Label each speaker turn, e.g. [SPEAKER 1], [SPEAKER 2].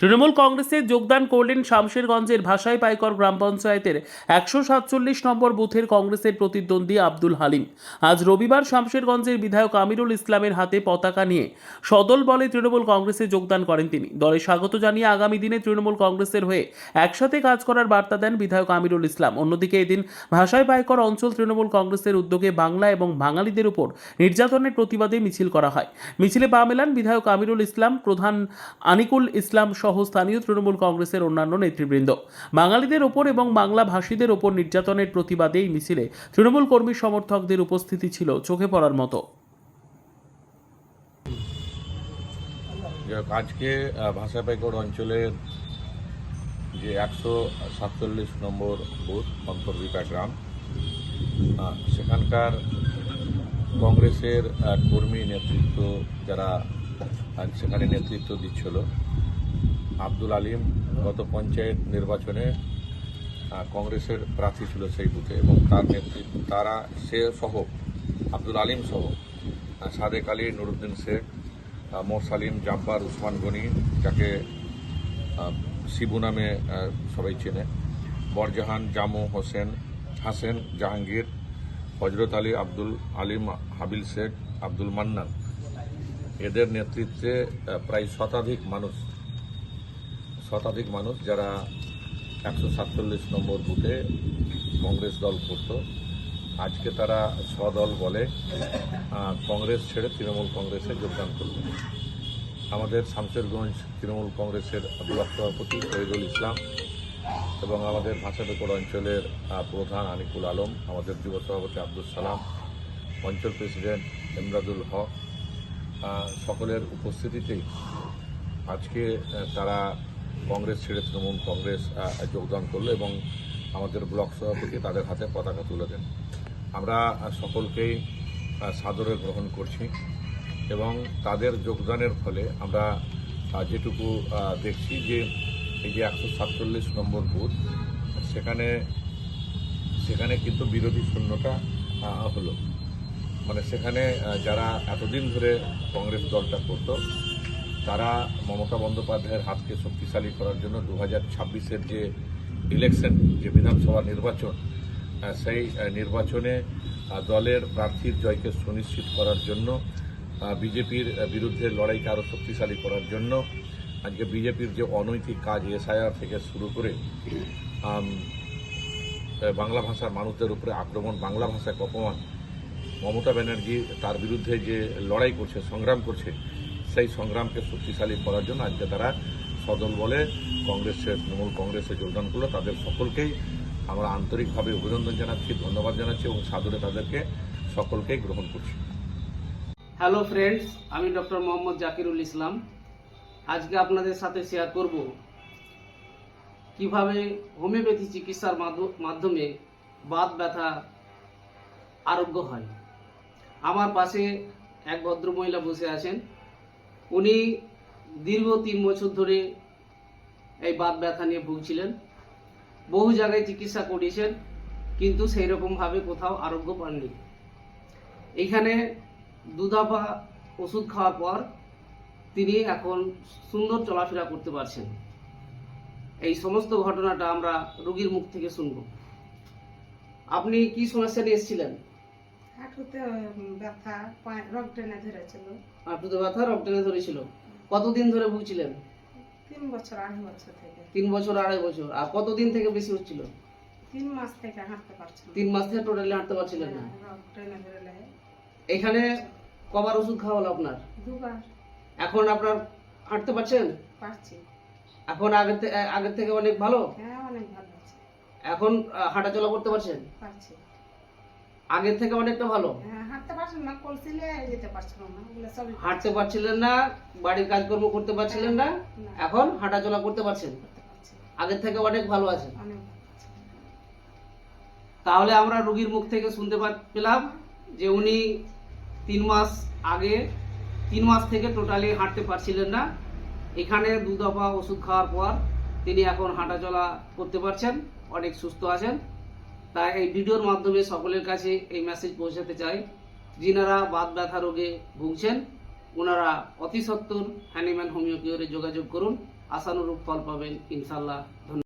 [SPEAKER 1] তৃণমূল কংগ্রেসে যোগদান করলেন শামশেরগঞ্জের ভাষাই পাইকর গ্রাম পঞ্চায়েতের একশো সাতচল্লিশ নম্বর বুথের কংগ্রেসের প্রতিদ্বন্দ্বী আব্দুল হালিম। আজ রবিবার শামশেরগঞ্জের বিধায়ক আমিরুল ইসলামের হাতে পতাকা নিয়ে সদল বলে তৃণমূল কংগ্রেসে যোগদান করেন তিনি। দলে স্বাগত জানিয়ে আগামী দিনে তৃণমূল কংগ্রেসের হয়ে একসাথে কাজ করার বার্তা দেন বিধায়ক আমিরুল ইসলাম। অন্যদিকে এদিন ভাষাই পাইকর অঞ্চল তৃণমূল কংগ্রেসের উদ্যোগে বাংলা এবং বাঙালিদের উপর নির্যাতনের প্রতিবাদে মিছিল করা হয়। মিছিলে পা মেলান বিধায়ক আমিরুল ইসলাম, প্রধান আনিকুল ইসলাম সহ স্থানীয় তৃণমূল কংগ্রেসের অন্যান্য নেতৃবৃন্দ। বাঙালিদের ওপর এবং বাংলা ভাষীদের ওপর নির্যাতনের প্রতিবাদে এই মিছিলে তৃণমূল কর্মী সমর্থকদের উপস্থিতি ছিল চোখে পড়ার মতো।
[SPEAKER 2] আজকে ভাষাপাইকড় অঞ্চলের যে একশো সাতচল্লিশ নম্বর বুথ অন্তর্বিপা গ্রাম সেখানকার কংগ্রেসের কর্মী নেতৃত্ব যারা সেখানে নেতৃত্ব দিচ্ছিল আব্দুল আলিম গত পঞ্চায়েত নির্বাচনে কংগ্রেসের প্রার্থী ছিল সেই বুথে এবং তার নেতৃত্ব তারা সে সহ আব্দুল আলিম সহ সাদেক আলী নুরুদ্দিন শেখ আহ, মোর সালিম জাব্বার উসমান গনি যাকে শিবু নামে সবাই চেনে বরজাহান জামু হোসেন হাসেন জাহাঙ্গীর হজরত আলী আব্দুল আলিম হাবিল শেখ আব্দুল মান্নান। এদের নেতৃত্বে প্রায় শতাধিক মানুষ শতাধিক মানুষ যারা একশো সাতচল্লিশ নম্বর বুথে কংগ্রেস দল করত। আজকে তারা স্বদল বলে কংগ্রেস ছেড়ে তৃণমূল কংগ্রেসে যোগদান করবে আমাদের শামশেরগঞ্জ তৃণমূল কংগ্রেসের ব্লক সভাপতি শহীদুল ইসলাম এবং আমাদের ভাষাবেকর অঞ্চলের প্রধান আনিকুল আলম, আমাদের যুব সভাপতি আব্দুল সালাম, অঞ্চল প্রেসিডেন্ট এমরাদুল হক সকলের উপস্থিতিতেই আজকে তারা কংগ্রেস ছেড়ে তৃণমূল কংগ্রেস যোগদান করল এবং আমাদের ব্লক সভাপতি তাদের হাতে পতাকা তুলে দেন। আমরা সকলকেই সাদরে গ্রহণ করছি এবং তাদের যোগদানের ফলে আমরা যেটুকু দেখছি যে এই যে একশো সাতচল্লিশ নম্বর বুথ সেখানে সেখানে কিন্তু বিরোধী শূন্যতা আহ, হলো। মানে সেখানে যারা এতদিন ধরে কংগ্রেস দলটা করতো তারা মমতা বন্দ্যোপাধ্যায়ের হাতকে শক্তিশালী করার জন্য দু হাজার ছাব্বিশের যে ইলেকশন যে বিধানসভা নির্বাচন সেই নির্বাচনে দলের প্রার্থীর জয়কে সুনিশ্চিত করার জন্য বিজেপির বিরুদ্ধে লড়াইকে আরও শক্তিশালী করার জন্য আজকে বিজেপির যে অনৈতিক কাজ এসআইআর থেকে শুরু করে বাংলা ভাষার মানুষদের উপরে আক্রমণ, বাংলা ভাষায় অপমান, মমতা ব্যানার্জি তার বিরুদ্ধে যে লড়াই করছে, সংগ্রাম করছে সেই সংগ্রামকে শক্তিশালী করার জন্য আজকে তারা সদল বলে কংগ্রেসের, তৃণমূল কংগ্রেসে যোগদান করল। তাদের সকলকেই আমরা আন্তরিকভাবে অভিনন্দন জানাচ্ছি, ধন্যবাদ জানাচ্ছি এবং সাদরে তাদেরকে সকলকেই গ্রহণ করছি।
[SPEAKER 3] হ্যালো ফ্রেন্ডস আমি ডক্টর মোহাম্মদ জাকিরুল ইসলাম। আজকে আপনাদের সাথে শেয়ার করব কীভাবে হোমিওপ্যাথি চিকিৎসার মাধ্য- মাধ্যমে বাত ব্যথা আরোগ্য হয়। আমার পাশে এক ভদ্র মহিলা বসে আছেন। উনি দীর্ঘ তিন বছর ধরে এই বাত ব্যথা নিয়ে ভুগছিলেন। বহু জায়গায় চিকিৎসা করিয়েছেন, কিন্তু সেই রকমভাবে কোথাও আরোগ্য পাননি। এইখানে দুধাপা ওষুধ খাওয়ার পর তিনি এখন সুন্দর চলাফেরা করতে পারছেন। এই সমস্ত ঘটনাটা আমরা রোগীর মুখ থেকে শুনব। আপনি কি সমস্যা নিয়ে এসেছিলেন?
[SPEAKER 4] হাঁটুতে ব্যথা রক টেনে ধরেছিল।
[SPEAKER 3] হাঁটুতে ব্যথা রক টেনে ধরেছিল? কতদিন ধরে ভুগছিলেন?
[SPEAKER 4] তিন বছর আড়াই বছর থেকে।
[SPEAKER 3] তিন বছর আড়াই বছর। আর কতদিন থেকে বেশি হচ্ছিল?
[SPEAKER 4] তিন মাস থেকে হাঁটতে পারছিল
[SPEAKER 3] তিন মাস থেকে টোটালি হাঁটতে পারছিলেন না?
[SPEAKER 4] রক টেনে ধরলে।
[SPEAKER 3] এখানে কবার ওষুধ খাওয়া হলো আপনার?
[SPEAKER 4] দুবার।
[SPEAKER 3] এখন আপনার হাঁটতে পারছেন?
[SPEAKER 4] পারছি।
[SPEAKER 3] এখন আগের থেকে আগের থেকে অনেক ভালো?
[SPEAKER 4] হ্যাঁ অনেক ভালো
[SPEAKER 3] এখন হাঁটাচলা করতে পারছেন?
[SPEAKER 4] পারছি।
[SPEAKER 3] আগের থেকে অনেকটা ভালো।
[SPEAKER 4] হ্যাঁ হাঁটতে
[SPEAKER 3] পারছিলেন না বাড়ির কাজকর্ম করতে পারছিলেন না এখন হাঁটাচলা করতে পারছেন। আগের থেকে অনেক ভালো আছেন।
[SPEAKER 4] আছে।
[SPEAKER 3] তাহলে আমরা রুগীর মুখ থেকে শুনতে পেলাম যে উনি তিন মাস আগে তিন মাস থেকে টোটালি হাঁটতে পারছিলেন না। এখানে দু দফা ওষুধ খাওয়ার পর তিনি এখন হাঁটাচলা করতে পারছেন অনেক সুস্থ আছেন। তাই এই ভিডিওর মাধ্যমে সকলের কাছে এই মেসেজ পৌঁছাতে চাই। যিনারা বাত ব্যথা রোগে ভুগছেন, ওনারা অতি সত্তর হ্যানিম্যান হোমিওপিওরে যোগাযোগ করুন। আশানুরূপ ফল পাবেন ইনশাল্লাহ ধন্যবাদ।